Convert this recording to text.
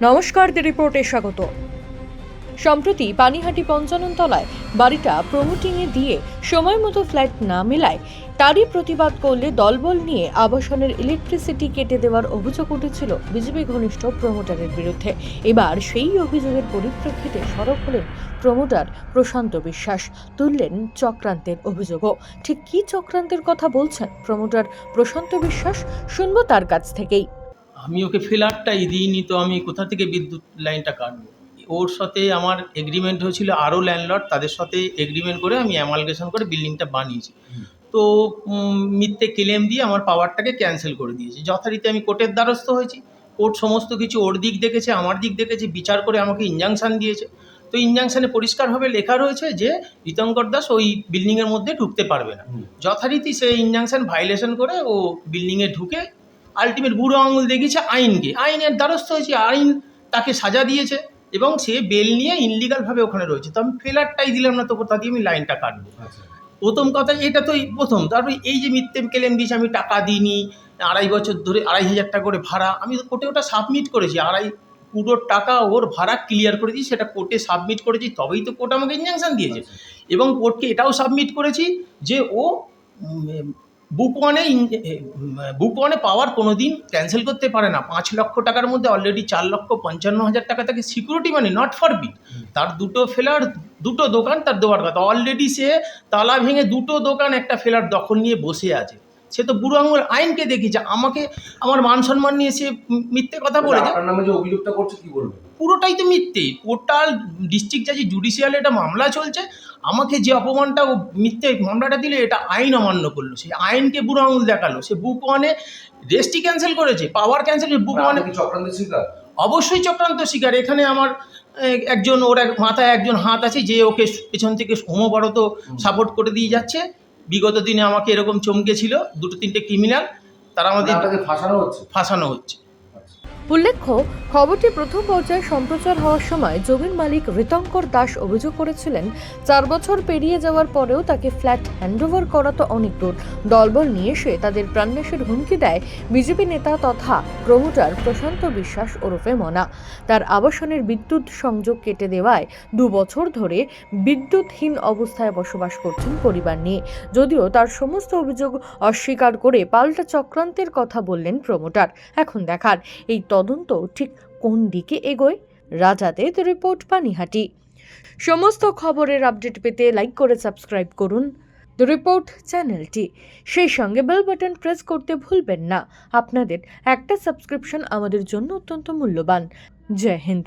নমস্কার দি রিপোর্টে স্বাগত। সম্প্রতি পানিহাটি পঞ্চাননতলায় বাড়িটা প্রমোটিংয়ে দিয়ে সময় মতো ফ্ল্যাট না মেলায় তারই প্রতিবাদ করলে দলবল নিয়ে আবাসনের ইলেকট্রিসিটি কেটে দেওয়ার অভিযোগ উঠেছিল বিজেপি ঘনিষ্ঠ প্রমোটারের বিরুদ্ধে। এবার সেই অভিযোগের পরিপ্রেক্ষিতে সরব হলেন প্রমোটার প্রশান্ত বিশ্বাস। তুললেন চক্রান্তের অভিযোগও। ঠিক কী চক্রান্তের কথা বলছেন প্রমোটার প্রশান্ত বিশ্বাস? শুনব তার কাছ থেকেই। আমি ওকে ফিলারটাই দিইনি তো আমি কোথা থেকে বিদ্যুৎ লাইনটা কাটবো? ওর সাথে আমার এগ্রিমেন্ট হয়েছিল আরও ল্যান্ডলর্ড তাদের সাথে এগ্রিমেন্ট করে আমি অ্যামালগেশন করে বিল্ডিংটা বানিয়েছি। তো মিথ্যে ক্লেম দিয়ে আমার পাওয়ারটাকে ক্যান্সেল করে দিয়েছি। যথারীতি আমি কোর্টের দ্বারস্থ হয়েছি। কোর্ট সমস্ত কিছু ওর দিক দেখেছে আমার দিক দেখেছে বিচার করে আমাকে ইনজাংশন দিয়েছে। তো ইনজাংশনে পরিষ্কারভাবে লেখা রয়েছে যে রীতঙ্কর দাস ওই বিল্ডিংয়ের মধ্যে ঢুকতে পারবে না। যথারীতি সে ইনজাংশন ভাইলেশন করে ও বিল্ডিংয়ে ঢুকে আলটিমেট বুড়ো আঙুল দেখিয়েছে আইনকে। আইনের দ্বারস্থ হয়েছে আইন তাকে সাজা দিয়েছে এবং সে বেল নিয়ে ইনলিগালভাবে ওখানে রয়েছে। তো আমি ফেলারটাই দিলাম না তো কোথা দিয়ে আমি লাইনটা কাটবো। প্রথম কথা এটা তো এই প্রথম। তারপরে এই যে মিথ্যে ক্লেম দিয়েছে আমি টাকা দিইনি আড়াই বছর ধরে আড়াই হাজার টাকা করে ভাড়া আমি তো কোর্টে ওটা সাবমিট করেছি। আড়াই পুরো টাকা ওর ভাড়া ক্লিয়ার করে দিয়েছি সেটা কোর্টে সাবমিট করেছি তবেই তো কোর্ট আমাকে ইনজাংশন দিয়েছে। এবং কোর্টকে এটাও সাবমিট করেছি যে ও বুক ওয়ানে বুক ওয়ানে পাওয়ার কোনো দিন ক্যান্সেল করতে পারে না। পাঁচ লক্ষ টাকার মধ্যে অলরেডি চার লক্ষ পঞ্চান্ন হাজার টাকা তাকে সিকিউরিটি মানে নট ফর বিট তার দুটো ফেলার দুটো দোকান তার দেওয়ার কথা। অলরেডি সে তালা ভেঙে দুটো দোকান একটা ফেলার দখল নিয়ে বসে আছে। সে তো বুড়ো আঙুল আইনকে দেখিয়েছে আমাকে আমার মান সম্মান নিয়ে সে মিথ্যে কথা বলেছে আপনার নামে যে অভিযোগটা করছে কি বলবেন? পুরোটাই তো মিথ্যে। টোটাল ডিস্ট্রিক্ট জাজি জুডিশিয়ালে এটা মামলা চলছে। আমাকে যে অপমানটা ও মিথ্যে মামলাটা দিলে এটা আইন অমান্য করল। সেই আইনকে বুড়ো আঙুল দেখাল। সে বুক ওয়ানে রেস্টই ক্যান্সেল করেছে পাওয়ার ক্যান্সেল বুক ওয়ানে চক্রান্তের শিকার? অবশ্যই চক্রান্ত শিকার। এখানে আমার একজন ওর এক মাথায় একজন হাত আছে যে ওকে পেছন থেকে সমবরত সাপোর্ট করে দিয়ে যাচ্ছে। বিগত দিনে আমাকে এরকম চমকেছিল দুটো তিনটে ক্রিমিনাল তারা মানে আমাদের ফাঁসানো হচ্ছে ফাঁসানো হচ্ছে। উল্লেখ্য, খবরটি প্রথম পর্যায়ে সম্প্রচার হওয়ার সময় জমির মালিক ঋতঙ্কর দাস অভিযোগ করেছিলেন, চার বছর পেরিয়ে যাওয়ার পরেও তাকে ফ্ল্যাট হ্যান্ডওভার করা তো অনেক দূর দলবল নিয়ে এসে তাদের প্রাণনাশের হুমকি দেয় বিজেপি নেতা তথা প্রমোটার প্রশান্ত বিশ্বাস ওরফে মনা। তার আবাসনের বিদ্যুৎ সংযোগ কেটে দেওয়ায় দু বছর ধরে বিদ্যুৎহীন অবস্থায় বসবাস করছেন পরিবার নিয়ে। যদিও তার সমস্ত অভিযোগ অস্বীকার করে পাল্টা চক্রান্তের কথা বললেন প্রমোটার। এখন দেখার, এই তদন্ত ঠিক কোন দিকে এগোয়? রাজাদের রিপোর্ট, পানিহাটি। সমস্ত খবরের আপডেট পেতে লাইক করে সাবস্ক্রাইব করুন। দ্য রিপোর্ট চ্যানেলটি। সেই সঙ্গে বেল বাটন প্রেস করতে ভুলবেন না। আপনাদের একটা সাবস্ক্রিপশন আমাদের জন্য অত্যন্ত মূল্যবান। জয় হিন্দ।